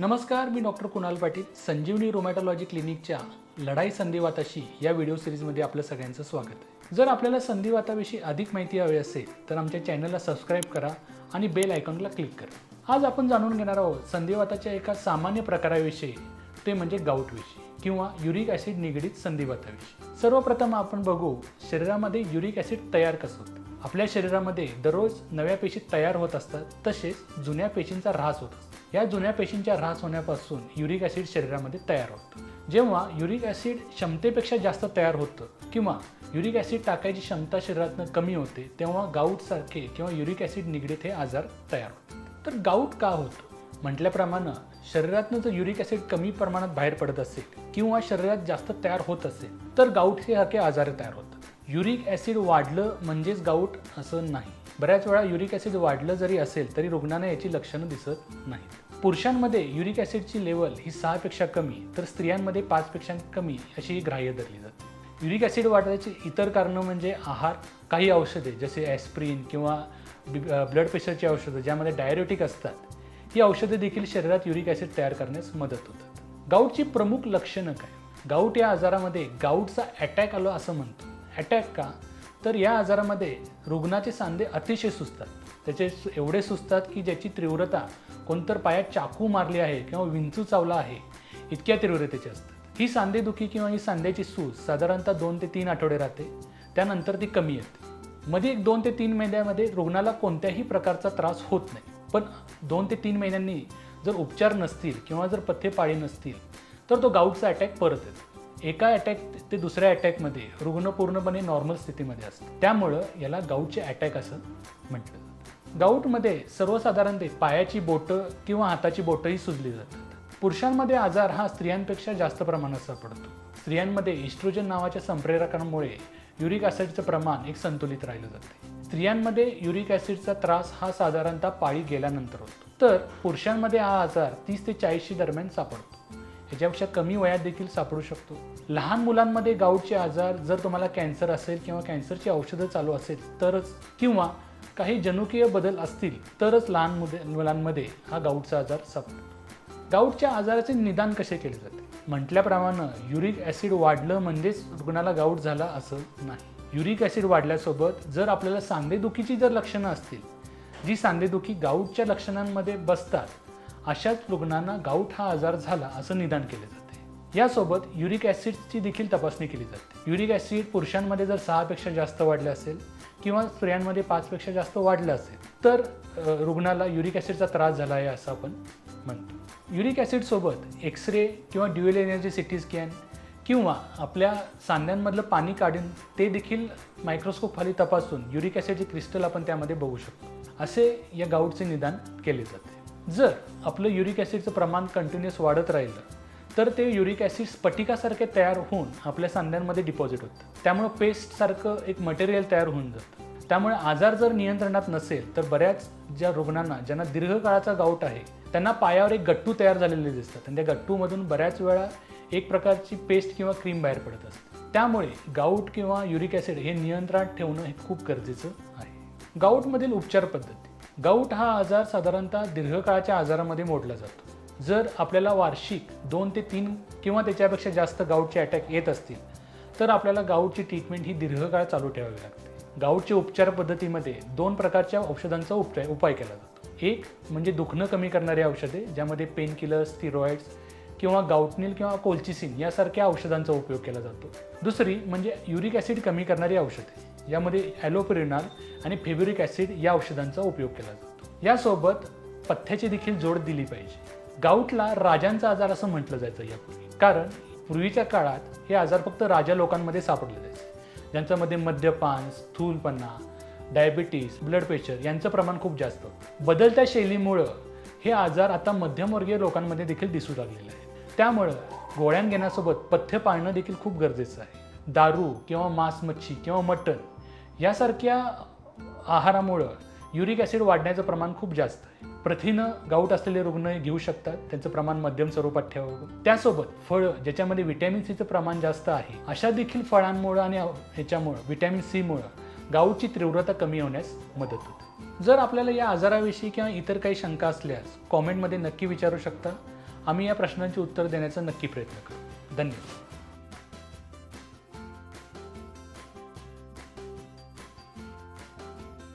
नमस्कार मी doctor Kunal Patil Sanjeevani rheumatology क्लिनिकच्या लढाई संधिवाताशी या व्हिडिओ सिरीजमध्ये आपलं सगळ्यांचं स्वागत आहे. जर आपल्याला संधिवाताविषयी अधिक माहिती हवी असेल तर आमच्या चॅनलला सबस्क्राईब करा आणि बेल आयकॉनला क्लिक करा. आज आपण जाणून घेणार आहोत संधिवाताच्या एका सामान्य प्रकाराविषयी ते म्हणजे गाऊटविषयी किंवा युरिक ॲसिड निगडीत संधिवाताविषयी सर्वप्रथम आपण बघू शरीरामध्ये युरिक ॲसिड तयार कसं होतं? आपल्या शरीरामध्ये दररोज नव्या पेशी तयार होत असतात तसेच जुन्या पेशींचा ऱ्हास होत असतो. या जुन्या पेशींच्या ऱ्हास होण्यापासून युरिक ॲसिड शरीरामध्ये तयार होतं. जेव्हा युरिक ॲसिड क्षमतेपेक्षा जास्त तयार होतं किंवा युरिक ॲसिड टाकायची क्षमता शरीरातनं कमी होते तेव्हा गाऊटसारखे किंवा युरिक ॲसिड निगडीत हे आजार तयार होतात. तर गाऊट का होतं? म्हटल्याप्रमाणे शरीरातनं जर युरिक ॲसिड कमी प्रमाणात बाहेर पडत असेल किंवा शरीरात जास्त तयार होत असेल तर गाऊट हे सारखे आजार तयार होतात. युरिक ॲसिड वाढलं म्हणजेच गाऊट असं नाही. बऱ्याच वेळा युरिक ॲसिड वाढलं जरी असेल तरी रुग्णांना याची लक्षणं दिसत नाहीत. पुरुषांमध्ये युरिक ॲसिडची लेवल ही सहापेक्षा कमी तर स्त्रियांमध्ये पाचपेक्षा कमी अशी ही ग्राह्य धरली जाते. युरिक ॲसिड वाढण्याची इतर कारणं म्हणजे आहार काही औषधे जसे ॲस्प्रिन किंवा ब्लड प्रेशरची औषधं ज्यामध्ये डायरेटिक असतात ही औषधे देखील शरीरात युरिक ॲसिड तयार करण्यास मदत होतात. गाऊटची प्रमुख लक्षणं काय? गाऊट या आजारामध्ये गाऊटचा अटॅक आलो असं म्हणतो. अटॅक का? तर या आजारामध्ये रुग्णाचे सांधे अतिशय सुचतात त्याचे सु- एवढे सुचतात की ज्याची तीव्रता कोणतर पायात चाकू मारली आहे किंवा विंचू चावला आहे इतक्या तीव्रतेची असतात. ही सांधेदुखी किंवा ही सांध्याची सूज साधारणतः दोन ते तीन आठवडे राहते. त्यानंतर ती कमी येते. मध्ये एक दोन ते तीन महिन्यामध्ये रुग्णाला कोणत्याही प्रकारचा त्रास होत नाही. पण दोन ते तीन महिन्यांनी जर उपचार नसतील किंवा जर पथ्य पाळी नसतील तर तो गाऊटचा अटॅक परत येतो. एका अटॅक ते दुसऱ्या अटॅकमध्ये रुग्ण पूर्णपणे नॉर्मल स्थितीमध्ये असतं. त्यामुळं याला गाऊटचे अटॅक असं म्हटलं जातं. गाऊटमध्ये सर्वसाधारणते पायाची बोटं किंवा हाताची बोटंही सुजली जातात. पुरुषांमध्ये आजार हा स्त्रियांपेक्षा जास्त प्रमाणात सापडतो. स्त्रियांमध्ये इस्ट्रोजन नावाच्या संप्रेरकांमुळे युरिक ॲसिडचं प्रमाण एक संतुलित राहिलं जाते. स्त्रियांमध्ये युरिक ॲसिडचा त्रास हा साधारणतः पाळी गेल्यानंतर होतो. तर पुरुषांमध्ये हा आजार तीस ते चाळीसशी दरम्यान सापडतो. ह्याच्यापेक्षा कमी वयात देखील सापडू शकतो. लहान मुलांमध्ये गाऊटचे आजार जर तुम्हाला कॅन्सर असेल किंवा कॅन्सरची औषधं चालू असेल तरच किंवा काही जनुकीय बदल असतील तरच लहान मुले मुलांमध्ये हा गाऊटचा आजार सापडतो. गाऊटच्या आजाराचे निदान कसे केले जाते? म्हटल्याप्रमाणे युरिक ॲसिड वाढलं म्हणजेच रुग्णाला गाऊट झाला असं नाही. युरिक ॲसिड वाढल्यासोबत जर आपल्याला सांधेदुखीची जर लक्षणं असतील जी सांधेदुखी गाऊटच्या लक्षणांमध्ये बसतात अशाच रुग्णांना गाऊट हा आजार झाला असं निदान केले जाते. यासोबत युरिक ॲसिडची देखील तपासणी केली जाते. युरिक ॲसिड पुरुषांमध्ये जर सहापेक्षा जास्त वाढले असेल किंवा स्त्रियांमध्ये पाचपेक्षा जास्त वाढलं असेल तर रुग्णाला युरिक ॲसिडचा त्रास झाला आहे असं आपण म्हणतो. युरिक ॲसिडसोबत एक्सरे किंवा ड्युएल एनर्जी सिटी स्कॅन किंवा आपल्या सांध्यांमधलं पाणी काढून ते देखील मायक्रोस्कोप खाली तपासून युरिक ॲसिडचे क्रिस्टल आपण त्यामध्ये बघू शकतो. असे या गाऊटचे निदान केले जाते. जर आपलं युरिक ॲसिडचं प्रमाण कंटिन्युअस वाढत राहिलं तर ते युरिक ॲसिड स्फटिकासारखे तयार होऊन आपल्या सांध्यांमध्ये डिपॉझिट होतं. त्यामुळं पेस्टसारखं एक मटेरियल तयार होऊन जातं. त्यामुळे आजार जर नियंत्रणात नसेल तर बऱ्याच ज्या रुग्णांना ज्यांना दीर्घकाळाचा गाऊट आहे त्यांना पायावर एक गट्टू तयार झालेले दिसतात. आणि त्या गट्टूमधून बऱ्याच वेळा एक प्रकारची पेस्ट किंवा क्रीम बाहेर पडत असते. त्यामुळे गाऊट किंवा युरिक ॲसिड हे नियंत्रणात ठेवणं हे खूप गरजेचं आहे. गाऊटमधील उपचार पद्धती. गाऊट हा आजार साधारणतः दीर्घकाळाच्या आजारामध्ये मोडला जातो. जर आपल्याला वार्षिक दोन ते तीन किंवा त्याच्यापेक्षा जास्त गाऊटचे अटॅक येत असतील तर आपल्याला गाऊटची ट्रीटमेंट ही दीर्घकाळ चालू ठेवावी लागते. गाऊटच्या उपचार पद्धतीमध्ये दोन प्रकारच्या औषधांचा उपचार उपाय केला जातो. एक म्हणजे दुखणं कमी करणारी औषधे ज्यामध्ये पेन किलर्स स्टिरॉइड्स किंवा गाऊटनिल किंवा कोल्चिसिन यासारख्या औषधांचा उपयोग केला जातो. दुसरी म्हणजे युरिक ॲसिड कमी करणारी औषधे. यामध्ये ॲलोपेरिनॉल आणि फेब्रिक ॲसिड या औषधांचा उपयोग केला जातो. यासोबत पथ्याची देखील जोड दिली पाहिजे. गाऊटला राजांचा आजार असं म्हटलं जायचं यापूर्वी. कारण पूर्वीच्या काळात हे आजार फक्त राजा लोकांमध्ये सापडले जायचे. ज्यांच्यामध्ये मद्यपान स्थूलपणा डायबिटीस ब्लड प्रेशर यांचं प्रमाण खूप जास्त बदलत्या शैलीमुळं हे आजार आता मध्यमवर्गीय लोकांमध्ये देखील दिसू लागलेले आहे त्यामुळं गोळ्यां घेण्यासोबत पथ्य पाळणं देखील खूप गरजेचं आहे. दारू किंवा मांस मच्छी किंवा मटण यासारख्या आहारामुळं युरिक ॲसिड वाढण्याचं प्रमाण खूप जास्त आहे. प्रथिनं गाऊट असलेले रुग्ण घेऊ शकतात. त्यांचं प्रमाण मध्यम स्वरूपात ठेवावं. त्यासोबत फळं ज्याच्यामध्ये व्हिटॅमिन सीचं प्रमाण जास्त आहे अशा देखील फळांमुळं आणि ह्याच्यामुळं व्हिटॅमिन सीमुळं गाऊटची तीव्रता कमी होण्यास मदत होते. जर आपल्याला या आजाराविषयी किंवा इतर काही शंका असल्यास कॉमेंटमध्ये नक्की विचारू शकता. आम्ही या प्रश्नांची उत्तर देण्याचा नक्की प्रयत्न करू. धन्यवाद.